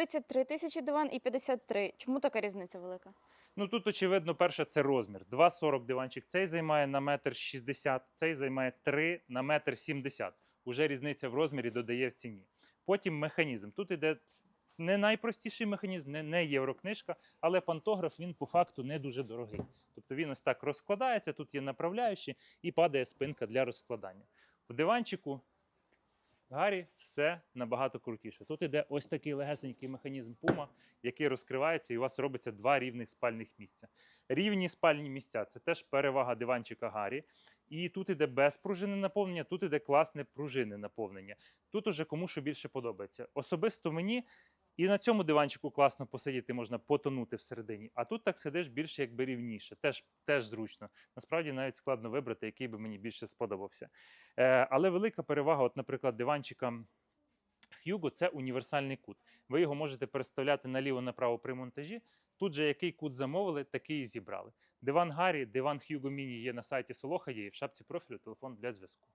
33 тисячі диван і 53. Чому така різниця велика? Ну тут, очевидно, перше це розмір. 2,40 диванчик. Цей займає на метр 60, цей займає 3 на метр 70. Уже різниця в розмірі додає в ціні. Потім механізм. Тут іде не найпростіший механізм, не, не єврокнижка, але пантограф він по факту не дуже дорогий. Тобто він ось так розкладається, тут є направляючі і падає спинка для розкладання. В диванчику Гаррі все набагато крутіше. Тут іде ось такий легесенький механізм пума, який розкривається, і у вас робиться два рівних спальних місця. Рівні спальні місця це теж перевага диванчика Гаррі. І тут іде без пружини наповнення, тут іде класне пружинне наповнення. Тут уже кому що більше подобається. Особисто мені і на цьому диванчику класно посидіти, можна потонути всередині. А тут так сидиш більше якби рівніше. Теж, теж зручно. Насправді навіть складно вибрати, який би мені більше сподобався. Е, але велика перевага, от, наприклад, диванчика Hugo – це універсальний кут. Ви його можете переставляти наліво-направо при монтажі. Тут же який кут замовили, такий і зібрали. Диван Гаррі, диван Hugo Mini є на сайті Солоха, є і в шапці профілю телефон для зв'язку.